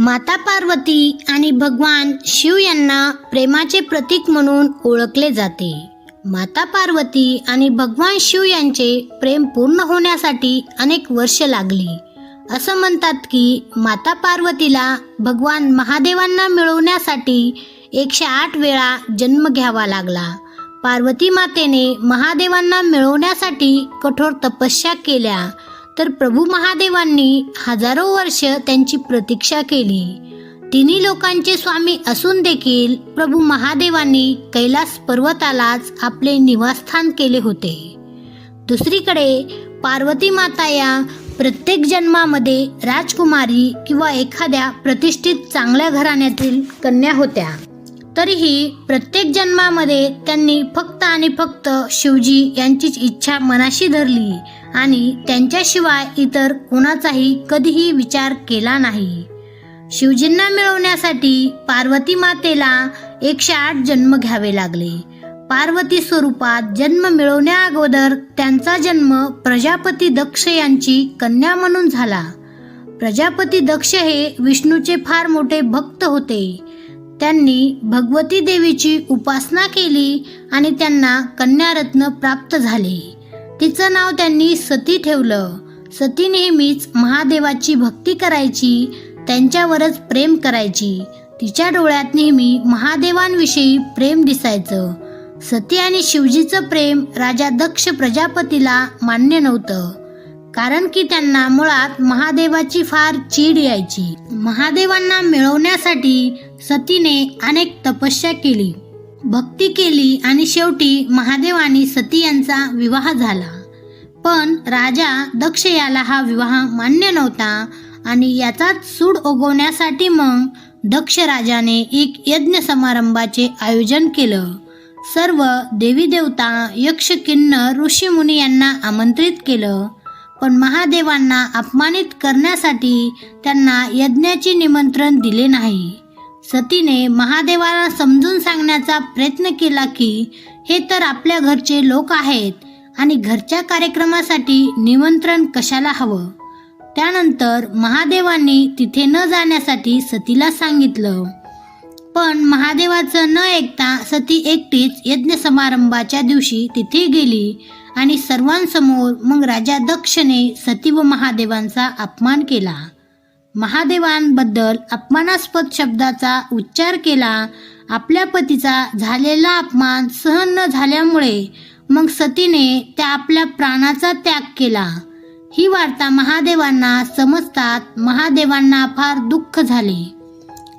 माता पार्वती आणि भगवान शिव यांना प्रेमाचे प्रतीक म्हणून ओळखले जाते. माता पार्वती आणि भगवान शिव यांचे प्रेम पूर्ण होण्यासाठी अनेक वर्ष लागली. असं म्हणतात की माता पार्वतीला भगवान महादेवांना मिळवण्यासाठी एकशे आठ वेळा जन्म घ्यावा लागला. पार्वती मातेने महादेवांना मिळवण्यासाठी कठोर तपस्या केल्या. तर प्रभू महादेवांनी हजारो वर्ष त्यांची प्रतीक्षा केली. तिन्ही लोकांचे स्वामी असून देखील प्रभू महादेवांनी कैलास पर्वतालाच आपले निवासस्थान केले होते. दुसरीकडे पार्वती माता या प्रत्येक जन्मामध्ये राजकुमारी किंवा एखाद्या प्रतिष्ठित चांगल्या घराण्यातील कन्या होत्या. तरीही प्रत्येक जन्मामध्ये त्यांनी फक्त आणि फक्त शिवजी यांचीच इच्छा मनाशी धरली आणि त्यांच्याशिवाय इतर कोणाचाही कधीही विचार केला नाही. शिवजींना मिळवण्यासाठी पार्वती मातेला एकशे आठ जन्म घ्यावे लागले. पार्वती स्वरूपात जन्म मिळवण्या अगोदर त्यांचा जन्म प्रजापती दक्ष यांची कन्या म्हणून झाला. प्रजापती दक्ष हे विष्णूचे फार मोठे भक्त होते. त्यांनी भगवती देवीची उपासना केली आणि त्यांना कन्यारत्न प्राप्त झाले. तिचं नाव त्यांनी सती ठेवलं. सती नेहमीच महादेवाची भक्ती करायची त्यांच्यावरच प्रेम करायची. तिच्या डोळ्यात नेहमी महादेवांविषयी प्रेम दिसायचं. सती आणि शिवजीचं प्रेम राजा दक्ष प्रजापतीला मान्य नव्हतं. कारण की त्यांना मुळात महादेवाची फार चीड यायची. महादेवांना मिळवण्यासाठी सतीने अनेक तपस्या केली. भक्ती केली आणि शेवटी महादेव आणि सती यांचा विवाह झाला. पण राजा दक्ष याला हा विवाह मान्य नव्हता आणि याचाच सूड उगवण्यासाठी मग दक्ष राजाने एक यज्ञ समारंभाचे आयोजन केलं. सर्व देवी देवता यक्ष किन्नर ऋषीमुनी यांना आमंत्रित केलं. पण महादेवांना अपमानित करण्यासाठी त्यांना यज्ञाचे निमंत्रण दिले नाही. सतीने महादेवाला समजून सांगण्याचा प्रयत्न केला की हे तर आपल्या घरचे लोक आहेत आणि घरच्या कार्यक्रमासाठी निमंत्रण कशाला हवं? त्यानंतर महादेवांनी तिथे न जाण्यासाठी सतीला सांगितलं. पण महादेवाचं न ऐकता सती एकटीच यज्ञ समारंभाच्या दिवशी तिथे गेली. आणि सर्वांसमोर मग राजा दक्षने सती व महादेवांचा अपमान केला. महादेवांबद्दल अपमानास्पद शब्दाचा उच्चार केला. आपल्या पतीचा झालेला अपमान सहन न झाल्यामुळे मग सतीने त्या आपल्या प्राणाचा त्याग केला. ही वार्ता महादेवांना समजतात. महादेवांना फार दुःख झाले.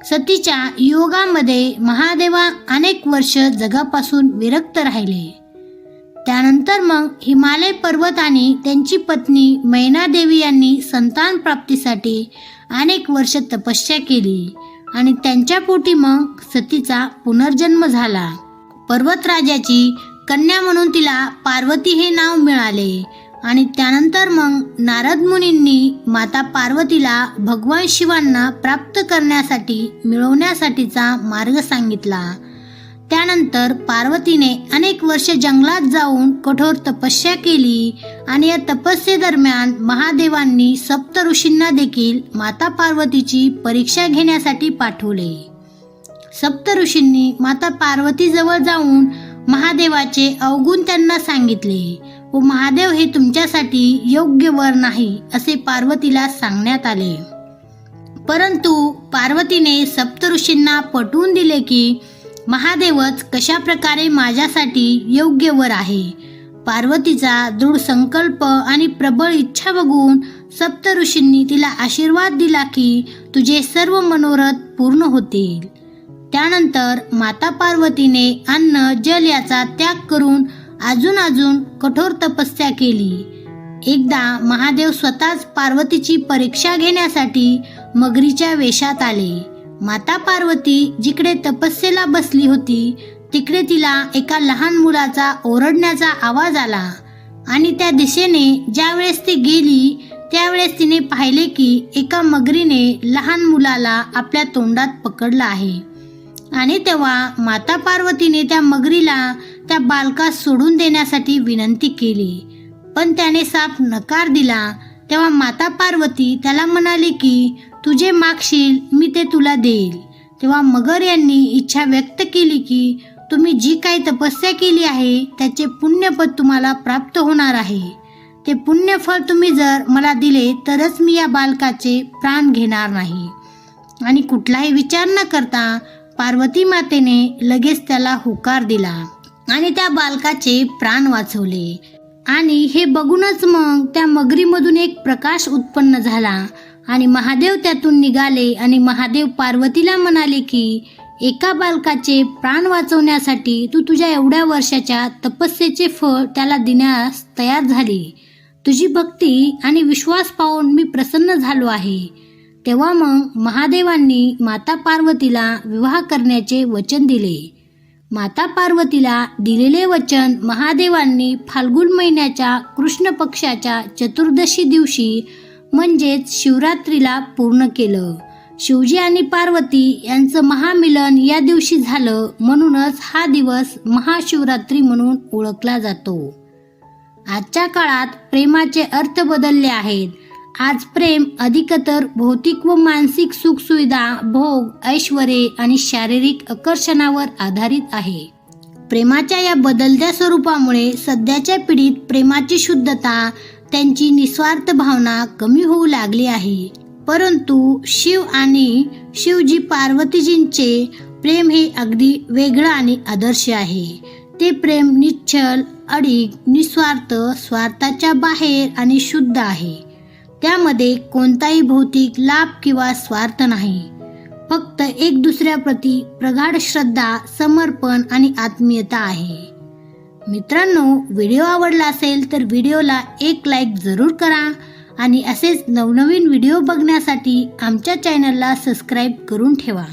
सतीच्या योगामध्ये महादेवा अनेक वर्ष जगापासून विरक्त राहिले. त्यानंतर मग हिमालय पर्वत आणि त्यांची पत्नी मैनादेवी यांनी संतान प्राप्तीसाठी अनेक वर्ष तपस्या केली. आणि त्यांच्या पोटी मग सतीचा पुनर्जन्म झाला. पर्वतराजाची कन्या म्हणून तिला पार्वती हे नाव मिळाले. आणि त्यानंतर मग नारद मुनींनी माता पार्वतीला भगवान शिवांना प्राप्त करण्यासाठी मिळवण्यासाठीचा मार्ग सांगितला. त्यानंतर पार्वतीने अनेक वर्ष जंगलात जाऊन कठोर तपस्या केली आणि या तपस्येदरम्यान महादेवांनी सप्त ऋषींना देखील माता पार्वतीची परीक्षा घेण्यासाठी पाठवले. सप्त ऋषींनी माता पार्वतीजवळ जाऊन महादेवाचे अवगुण त्यांना सांगितले व महादेव हे तुमच्यासाठी योग्य वर नाही असे पार्वतीला सांगण्यात आले. परंतु पार्वतीने सप्त ऋषींना पटवून दिले की महादेवच कशा प्रकारे माझ्यासाठी योग्य वर आहे? पार्वतीचा दृढ संकल्प आणि प्रबळ इच्छा बघून सप्त ऋषींनी तिला आशीर्वाद दिला की तुझे सर्व मनोरथ पूर्ण होतील. त्यानंतर माता पार्वतीने अन्न जल याचा त्याग करून अजून अजून कठोर तपस्या केली. एकदा महादेव स्वतःच पार्वतीची परीक्षा घेण्यासाठी मगरीच्या वेशात आले. माता पार्वती जिकडे तपस्येला बसली होती तिकडे तिला एका लहान मुलाचा ओरडण्याचा आवाज आला. आणि त्या दिशेने ज्यावेळेस ती गेली त्यावेळेस तिने पाहिले की एका मगरीने लहान मुलाला आपल्या तोंडात पकडलं आहे. आणि तेव्हा माता पार्वतीने त्या मगरीला त्या बालकास सोडून देण्यासाठी विनंती केली. पण त्याने साप नकार दिला. तेव्हा माता पार्वती त्याला म्हणाली की तुझे मागशील मी ते तुला देईल. तेव्हा मगर यांनी इच्छा व्यक्त केली की तुम्ही जी काही तपस्या केली आहे त्याचे पुण्यपद तुम्हाला प्राप्त होणार आहे. ते पुण्यफळ तुम्ही जर मला दिले तरच मी या बालकाचे प्राण घेणार नाही. आणि कुठलाही विचार न करता पार्वती मातेने लगेच त्याला होकार दिला आणि त्या बालकाचे प्राण वाचवले. आणि हे बघूनच मग त्या मगरीमधून एक प्रकाश उत्पन्न झाला आणि महादेव त्यातून निघाले आणि महादेव पार्वतीला म्हणाले की एका बालकाचे प्राण वाचवण्यासाठी तू तुझ्या एवढ्या वर्षाच्या तपस्येचे फळ त्याला देण्यास तयार झाली. तुझी भक्ती आणि विश्वास पाहून मी प्रसन्न झालो आहे. तेव्हा मग महादेवांनी माता पार्वतीला विवाह करण्याचे वचन दिले. माता पार्वतीला दिलेले वचन महादेवांनी फाल्गुन महिन्याच्या कृष्ण पक्षाच्या चतुर्दशी दिवशी म्हणजेच शिवरात्रीला पूर्ण केलं. शिवजी आणि पार्वती यांचं महामिलन या दिवशी झालं म्हणूनच हा दिवस महाशिवरात्री म्हणून ओळखला जातो. आजच्या काळात प्रेमाचे अर्थ बदलले आहेत. आज प्रेम अधिकतर भौतिक व मानसिक सुखसुविधा भोग ऐश्वरे आणि शारीरिक आकर्षणावर आधारित आहे. प्रेमाच्या या बदलत्या स्वरूपामुळे सध्याच्या पिढीत प्रेमाची शुद्धता त्यांची निस्वार्थ भावना कमी होऊ लागली आहे. परंतु शिव आणि शिवजी पार्वतीजींचे प्रेम हे अगदी वेगळं आणि आदर्श आहे. ते प्रेम निश्चल अडीक निस्वार्थ स्वार्थाच्या बाहेर आणि शुद्ध आहे. त्यामध्ये कोणताही भौतिक लाभ किंवा स्वार्थ नाही. फक्त एक दुसऱ्याप्रती प्रगाढ श्रद्धा समर्पण आणि आत्मीयता आहे. मित्रांनो व्हिडिओ आवडला असेल तर व्हिडिओला एक लाईक जरूर करा आणि असेच नवनवीन व्हिडिओ बघण्यासाठी आमच्या चॅनलला सबस्क्राईब करून ठेवा.